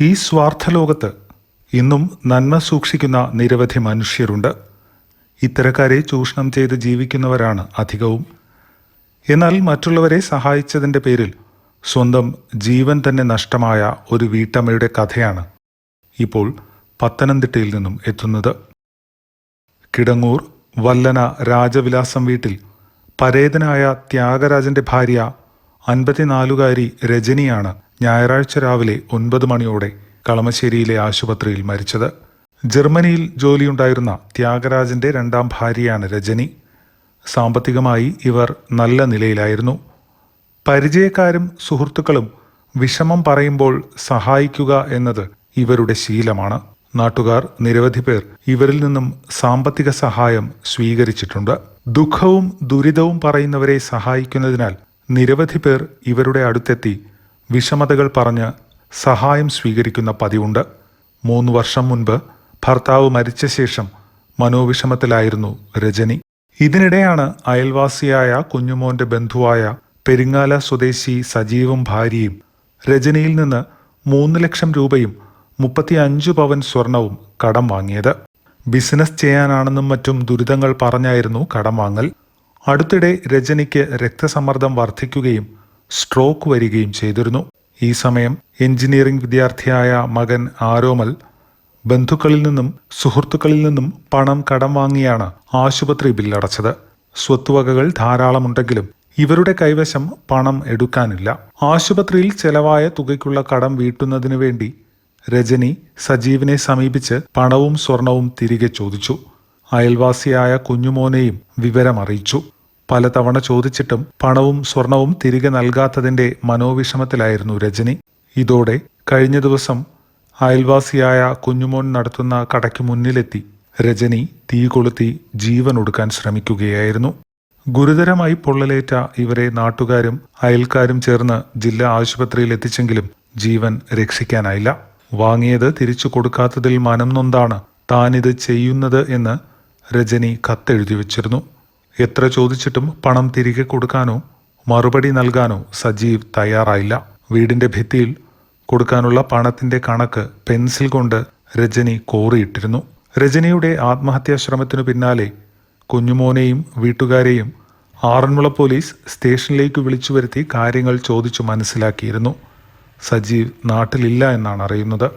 ഈ സ്വാർത്ഥലോകത്ത് ഇന്നും നന്മ സൂക്ഷിക്കുന്ന നിരവധി മനുഷ്യരുണ്ട്. ഇത്തരക്കാരെ ചൂഷണം ചെയ്ത് ജീവിക്കുന്നവരാണ് അധികവും. എന്നാൽ മറ്റുള്ളവരെ സഹായിച്ചതിന്റെ പേരിൽ സ്വന്തം ജീവൻ തന്നെ നഷ്ടമായ ഒരു വീട്ടമ്മയുടെ കഥയാണ് ഇപ്പോൾ പത്തനംതിട്ടയിൽ നിന്നും എത്തുന്നത്. കിടങ്ങൂർ വല്ലന രാജവിലാസം വീട്ടിൽ പരേതനായ ത്യാഗരാജന്റെ ഭാര്യ അൻപത്തിനാലുകാരി രജനിയാണ് ഞായറാഴ്ച രാവിലെ ഒൻപത് മണിയോടെ കളമശ്ശേരിയിലെ ആശുപത്രിയിൽ മരിച്ചത്. ജർമ്മനിയിൽ ജോലിയുണ്ടായിരുന്ന ത്യാഗരാജന്റെ രണ്ടാം ഭാര്യയാണ് രജനി. സാമ്പത്തികമായി ഇവർ നല്ല നിലയിലായിരുന്നു. പരിചയക്കാരും സുഹൃത്തുക്കളും വിഷമം പറയുമ്പോൾ സഹായിക്കുക എന്നത് ഇവരുടെ ശീലമാണ്. നാട്ടുകാർ നിരവധി പേർ ഇവരിൽ നിന്നും സാമ്പത്തിക സഹായം സ്വീകരിച്ചിട്ടുണ്ട്. ദുഃഖവും ദുരിതവും പറയുന്നവരെ സഹായിക്കുന്നതിനാൽ നിരവധി പേർ ഇവരുടെ അടുത്തെത്തി വിഷമതകൾ പറഞ്ഞ് സഹായം സ്വീകരിക്കുന്ന പതിവുണ്ട്. മൂന്ന് വർഷം മുൻപ് ഭർത്താവ് മരിച്ച ശേഷം മനോവിഷമത്തിലായിരുന്നു രജനി. ഇതിനിടെയാണ് അയൽവാസിയായ കുഞ്ഞുമോന്റെ ബന്ധുവായ പെരിങ്ങാല സ്വദേശി സജീവും ഭാര്യയും രജനിയിൽ നിന്ന് മൂന്ന് ലക്ഷം രൂപയും മുപ്പത്തിയഞ്ചു പവൻ സ്വർണവും കടം വാങ്ങിയത്. ബിസിനസ് ചെയ്യാനാണെന്നും മറ്റും ദുരിതങ്ങൾ പറഞ്ഞായിരുന്നു കടം വാങ്ങൽ. അടുത്തിടെ രജനിക്ക് രക്തസമ്മർദ്ദം വർദ്ധിക്കുകയും സ്ട്രോക്ക് വരികയും ചെയ്തിരുന്നു. ഈ സമയം എഞ്ചിനീയറിംഗ് വിദ്യാർത്ഥിയായ മകൻ ആരോമൽ ബന്ധുക്കളിൽ നിന്നും സുഹൃത്തുക്കളിൽ നിന്നും പണം കടം വാങ്ങിയാണ് ആശുപത്രി ബില്ലടച്ചത്. സ്വത്തുവകകൾ ധാരാളമുണ്ടെങ്കിലും ഇവരുടെ കൈവശം പണം എടുക്കാനില്ല. ആശുപത്രിയിൽ ചെലവായ തുകയ്ക്കുള്ള കടം വീട്ടുന്നതിനു വേണ്ടി രജനി സജീവിനെ സമീപിച്ച് പണവും സ്വർണവും തിരികെ ചോദിച്ചു. അയൽവാസിയായ കുഞ്ഞുമോനെയും വിവരമറിയിച്ചു. പലതവണ ചോദിച്ചിട്ടും പണവും സ്വർണവും തിരികെ നൽകാത്തതിന്റെ മനോവിഷമത്തിലായിരുന്നു രജനി. ഇതോടെ കഴിഞ്ഞ ദിവസം അയൽവാസിയായ കുഞ്ഞുമോൻ നടത്തുന്ന കടയ്ക്ക് മുന്നിലെത്തി രജനി തീ കൊളുത്തി ജീവൻ ഒടുക്കാൻ ശ്രമിക്കുകയായിരുന്നു. ഗുരുതരമായി പൊള്ളലേറ്റ ഇവരെ നാട്ടുകാരും അയൽക്കാരും ചേർന്ന് ജില്ലാ ആശുപത്രിയിൽ എത്തിച്ചെങ്കിലും ജീവൻ രക്ഷിക്കാനായില്ല. വാങ്ങിയത് തിരിച്ചു കൊടുക്കാത്തതിൽ മനം നൊന്താണ് താനിത് ചെയ്യുന്നത് എന്ന് രജനി കത്തെഴുതി വച്ചിരുന്നു. എത്ര ചോദിച്ചിട്ടും പണം തിരികെ കൊടുക്കാനോ മറുപടി നൽകാനോ സജീവ് തയ്യാറായില്ല. വീടിന്റെ ഭിത്തിയിൽ കൊടുക്കാനുള്ള പണത്തിന്റെ കണക്ക് പെൻസിൽ കൊണ്ട് രജനി കോറിയിട്ടിരുന്നു. രജനിയുടെ ആത്മഹത്യാ ശ്രമത്തിനു പിന്നാലെ കുഞ്ഞുമോനെയും വീട്ടുകാരെയും ആറന്മുള പോലീസ് സ്റ്റേഷനിലേക്ക് വിളിച്ചു വരുത്തി കാര്യങ്ങൾ ചോദിച്ചു മനസ്സിലാക്കിയിരുന്നു. സജീവ് നാട്ടിലില്ല എന്നാണ് അറിയുന്നത്.